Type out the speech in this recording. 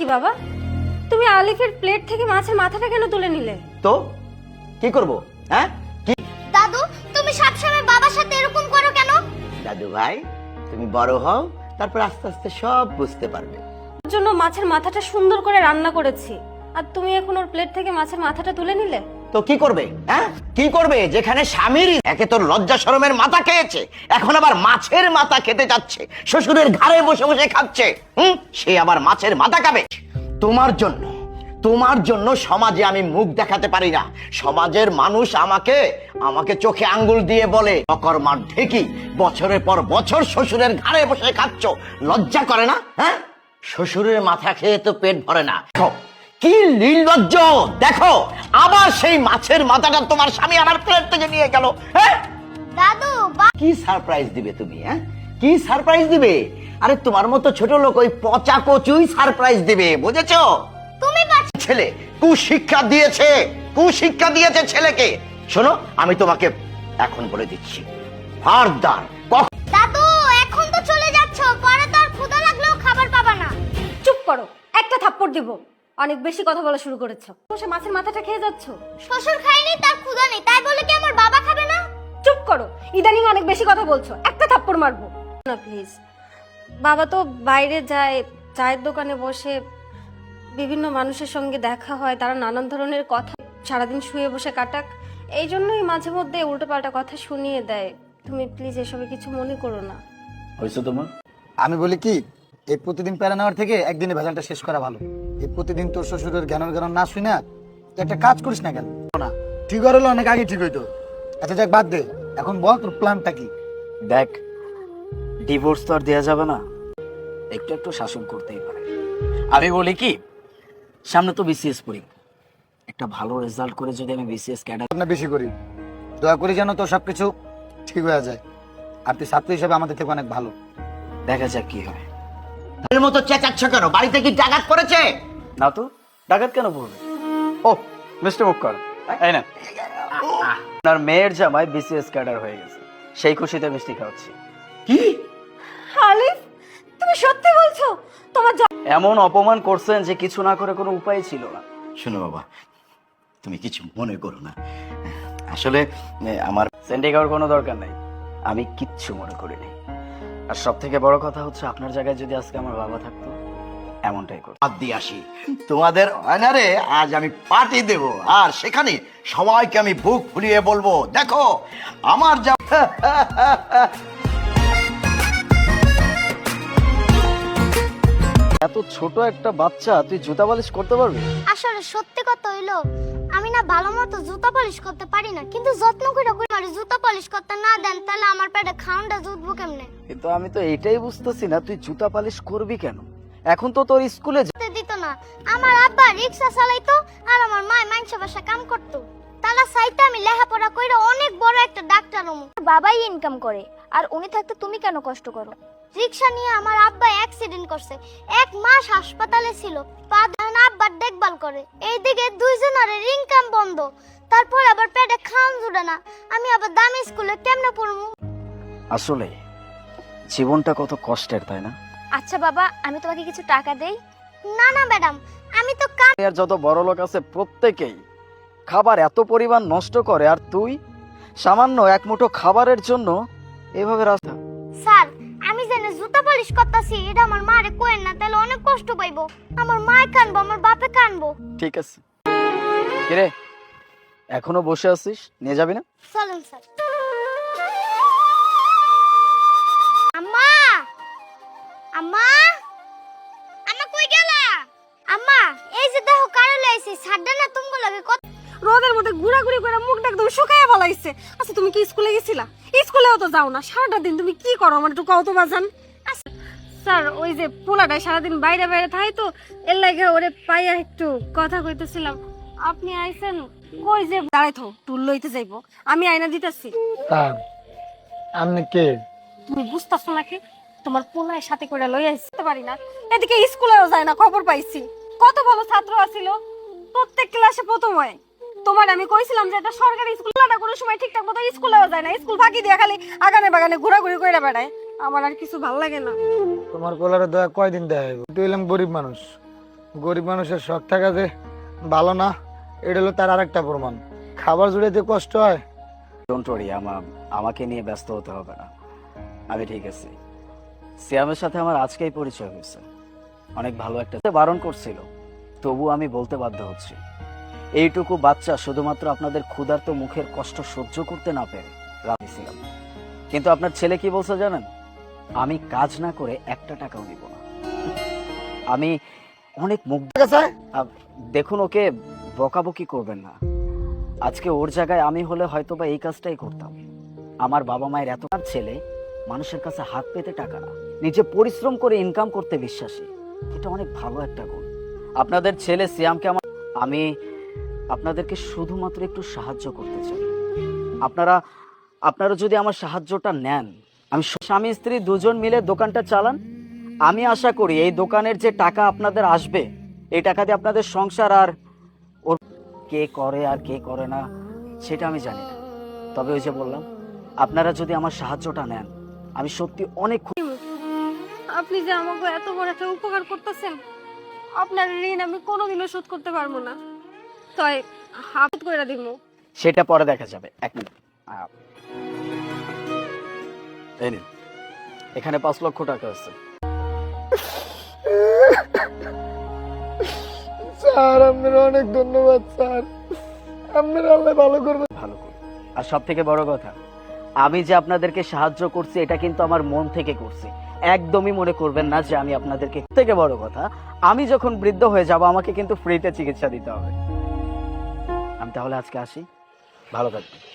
কি বাবা? তুমি আলিফের প্লেট থেকে মাছের মাথাটা কেন তুলে নিলে? তো? কি করব? হ্যাঁ? কি? দাদু তুমি সবসময় বাবার সাথে এরকম করো কেন? দাদু ভাই তুমি বড় হও তারপর আস্তে আস্তে সব বুঝতে পারবে। ওর জন্য মাছের মাথাটা সুন্দর করে রান্না করেছি। আর তুমি এখন ওর প্লেট থেকে মাছের মাথাটা তুলে নিলে? তো কি করবে হ্যাঁ? কি করবে? যেখানে স্বামীর একে তোর লজ্জা মাথা খেয়েছে, এখন আবার মাছের মাথা খেতে যাচ্ছে শ্বশুরের ঘাড়ে বসে বসে খাচ্ছে, হুম? সে আবার মাছের মাথা খাবে। তোমার জন্য তোমার জন্য সমাজে আমি মুখ দেখাতে পারি না। সমাজের মানুষ আমাকে আমাকে চোখে আঙ্গুল দিয়ে বলে অকর্মার ঢেকি, বছরের পর বছর শ্বশুরের ঘাড়ে বসে খাচ্ছ, লজ্জা করে না হ্যাঁ? শ্বশুরের মাথা খেয়ে তো পেট ভরে না। কি নির্লজ্জ! দেখো আবার সেই মাছের মাথাটা তোমার স্বামী আমার প্লেট থেকে নিয়ে গেল হ্যাঁ? দাদু কি সারপ্রাইজ দিবে তুমি হ্যাঁ? কি সারপ্রাইজ দিবে? আরে তোমার মতো ছোট লোক ওই পচা কচুই সারপ্রাইজ দিবে বুঝেছ? তুমি ছেলে কুশিক্ষা দিয়েছে কুশিক্ষা দিয়েছে ছেলেকে। শোনো আমি তোমাকে এখন বলে দিচ্ছি ফারদার দাদু এখন তো চলে যাচ্ছ পরে তো আর ক্ষুধা লাগলেও খাবার পাবা না। চুপ করো একটা থাপ্পড় দিব। অনেক বেশি কথা বলা শুরু করেছ। বসে মাছের মাথাটা খেয়ে যাচ্ছ? শ্বশুর খায়নি তার ক্ষুধা নেই। তাই বলে কি আমার বাবা খাবে না? চুপ করো। ইদানিং অনেক বেশি কথা বলছো। একটা থাপ্পড় মারবো। না প্লিজ বাবা তো বাইরে যায় চায়ের দোকানে বসে বিভিন্ন মানুষের সঙ্গে দেখা হয় তারা নানান ধরনের কথা সারাদিন শুয়ে বসে কাটাক। এই জন্যই মাঝে মধ্যে উল্টোপাল্টা কথা শুনিয়ে দেয়। তুমি প্লিজ এসবে কিছু মনে করো না। হয়েছে তোমার? আমি বলি কি এই প্রতিদিন প্যারা নেওয়ার থেকে একদিনে ভেজালটা শেষ করা ভালো। এই প্রতিদিন তোর শ্বশুরের জ্ঞান জ্ঞান না শুই না তুই একটা কাজ করিস না কেন? না ঠিক হলে অনেক আগে ঠিক হইতো। আচ্ছা যাক বাদ দে। এখন বল তোর প্ল্যানটা কি? দেখ ডিভোর্স তো আর দেওয়া যাবে না। একটু একটু শাসন করতেই পারে। আমি বলি কি সামনে তো বিসিএস পড়ি। একটা ভালো রেজাল্ট করে যদি আমি বিসিএস ক্যাডার না বেশি করি। দয়া করি যেন তোর সবকিছু ঠিক হয়ে যায়। আর তুই ছাত্র হিসেবে আমাদের থেকে অনেক ভালো। দেখা যাক কি হয়। এর মতো চেঁচাচ্ছ কেন? বাড়িতে কি ডাকাত পড়েছে? না তো ডাকাত কেন পড়বে? ও মিস্টার মুক্কর এই না। আপনার মেয়ের জামাই বিসিএস ক্যাডার হয়ে গেছে। সেই খুশিতে মিষ্টি খাওয়াচ্ছি। কি? আলিফ তুমি সত্যি বলছো? তোমার এমন অপমান করছেন যে কিছু না করে কোনো উপায় ছিল না। শোনো বাবা তুমি কিছু মনে করো না। আসলে আমার সেন্টি কোনো দরকার নাই। আমি কিচ্ছু মনে করিনি। আর সব থেকে বড় কথা হচ্ছে আপনার জায়গায় যদি আজকে আমার বাবা থাকতো এমনটাই করতো। বাদ দিয়ে আসি। তোমাদের অনারে আজ আমি পার্টি দেব আর সেখানে সবাইকে আমি বুক ফুলিয়ে বলব দেখো আমার যা এত ছোট একটা বাচ্চা তুই জুতা বালিশ করতে পারবি? আসলে সত্যি কথা হইল আমি না ভালো মতো জুতা পলিশ করতে পারি না কিন্তু যত্ন করে করে আমার জুতা পলিশ করতে না দেন তাহলে আমার পেটে খাউন্ডা জুতবো কেমনে? কিন্তু আমি তো এটাই বুঝতেছি না তুই জুতা পালিশ করবি কেন? এখন তো তোর স্কুলে যেতে দিত না। আমার আব্বা রিক্সা চালাইতো আর আমার মা মাংস বাসা কাম করতো। তারা চাইতে আমি লেখাপড়া কইরা অনেক বড় একটা ডাক্তার হমু। বাবাই ইনকাম করে আর উনি থাকতে তুমি কেন কষ্ট করো? রিক্সা নিয়ে আমার আব্বা অ্যাক্সিডেন্ট করছে। এক মাস হাসপাতালে ছিল। পা দেখভাল করে। এইদিকে দুইজনের ইনকাম বন্ধ। তারপর আবার পেটে খাওয়ান জুড়ে না। আমি আবার দামি স্কুলে কেমনে পড়মু আসলে জীবনটা কত কষ্টের তাই না? আচ্ছা বাবা আমি তোমাকে কিছু টাকা দেই। না না ম্যাডাম। আমি তো কাম আর যত বড় লোক আছে প্রত্যেকেই খাবার এত পরিমাণ নষ্ট করে আর তুই সামান্য এক মুঠো খাবারের জন্য এভাবে রাস্তা স্যার জুতা পলিশ করতেছি এটা আমার মারে কোয়েন না তাহলে অনেক কষ্ট পাইবো। আমার মায় কানবো আমার বাপে কানবো। ঠিক আছে। কিরে এখনও বসে আছিস? নিয়ে যাবি না? চলুন স্যার। আম্মা! আম্মা! আম্মা কই গেলা? আম্মা এই যে দেখো কারও লাইছি ছাড়ডা না তুমি লাগে কত রোদের মধ্যে ঘোরাঘুরি করে মুখটা একদম শুকাইয়া ফেলাইছে। আচ্ছা তুমি কি স্কুলে গেছিলা? স্কুলেও তো যাও না। সারাটা দিন তুমি কি করো? আমার একটু কত বাজান। স্যার ওই যে পোলাটা সারাদিন বাইরে বাইরে থাকে তো এর লাগে ওরে পাইয়া একটু কথা কইতেছিলাম। আপনি আইছেন কই যে দাঁড়াইতো টুল লইতে যাইবো। আমি আয়না দিতেছি। তার আপনি কে? তুমি বুঝতেছো নাকি? তোমার পোলায় সাথে করে লই আসতে পারি না। এদিকে স্কুলেও যায় না খবর পাইছি। কত ভালো ছাত্র আছিল। প্রত্যেক ক্লাসে প্রথম হয়। তোমার আমি কইছিলাম যে এটা সরকারি স্কুল না কোনো সময় ঠিকঠাক মতো স্কুলেও যায় না। স্কুল ফাঁকি দিয়ে খালি আগানে বাগানে ঘোরাঘুরি করে বেড়ায়। আমার আর কিছু ভালো লাগে না। তোমার পোলারে দয়া কয়দিন দেয় তুই এলাম গরিব মানুষ। গরিব মানুষের শখ থাকা যে ভালো না এটা হলো তার আরেকটা প্রমাণ। খাবার জুড়ে যে কষ্ট হয়। ডোন্ট ওয়ারি আমার আমাকে নিয়ে ব্যস্ত হতে হবে না। আমি ঠিক আছি। সিয়ামের সাথে আমার আজকেই পরিচয় হয়েছে। অনেক ভালো একটা বারণ করছিল। তবু আমি বলতে বাধ্য হচ্ছি। এইটুকু বাচ্চা শুধুমাত্র আপনাদের ক্ষুধার্ত মুখের কষ্ট সহ্য করতে না পেরে রাখছিলাম কিন্তু আপনার ছেলে কি বলছে জানেন? আমি কাজ না করে একটা টাকাও নিব না। আমি অনেক ঠিক দেখুন ওকে বকাবকি করবেন না। আজকে ওর জায়গায় আমি হলে হয়তো বা এই কাজটাই করতাম। আমার বাবা মায়ের এত ছেলে মানুষের কাছে হাত পেতে টাকা না। নিজে পরিশ্রম করে ইনকাম করতে বিশ্বাসী। এটা অনেক ভালো একটা গুণ। আপনাদের ছেলে সিয়ামকে আমার আমি আপনাদেরকে শুধুমাত্র একটু সাহায্য করতে চাই। আপনারা আপনারা যদি আমার সাহায্যটা নেন, আমি স্বামী, স্ত্রী দুজন মিলে দোকানটা চালান, আমি আশা করি এই দোকানের যে টাকা আপনাদের আসবে, এই টাকা দিয়ে আপনাদের সংসার আর ওর কে করে আর কে করে না, সেটা আমি জানি না। তবে ওই যে বললাম, আপনারা যদি আমার সাহায্যটা নেন, আমি সত্যি অনেক। আপনি যে আমাকে এত বড় একটা উপকার করতেছেন, আপনার ঋণ আমি কোনোদিনও শোধ করতে পারব না। করে দিব সেটা পরে দেখা যাবে। এক মিনিট। এই নিন। এখানে পাঁচ লক্ষ টাকা আছে। স্যার আপনার অনেক ধন্যবাদ স্যার। আপনার আল্লাহ ভালো করবে ভালো করে আর সব থেকে বড় কথা আমি যে আপনাদেরকে সাহায্য করছি এটা কিন্তু আমার মন থেকে করছি। একদমই মনে করবেন না যে আমি আপনাদেরকে থেকে বড় কথা আমি যখন বৃদ্ধ হয়ে যাব আমাকে কিন্তু ফ্রিতে চিকিৎসা দিতে হবে। আমি তাহলে আজকে আসি। ভালো থাকবেন।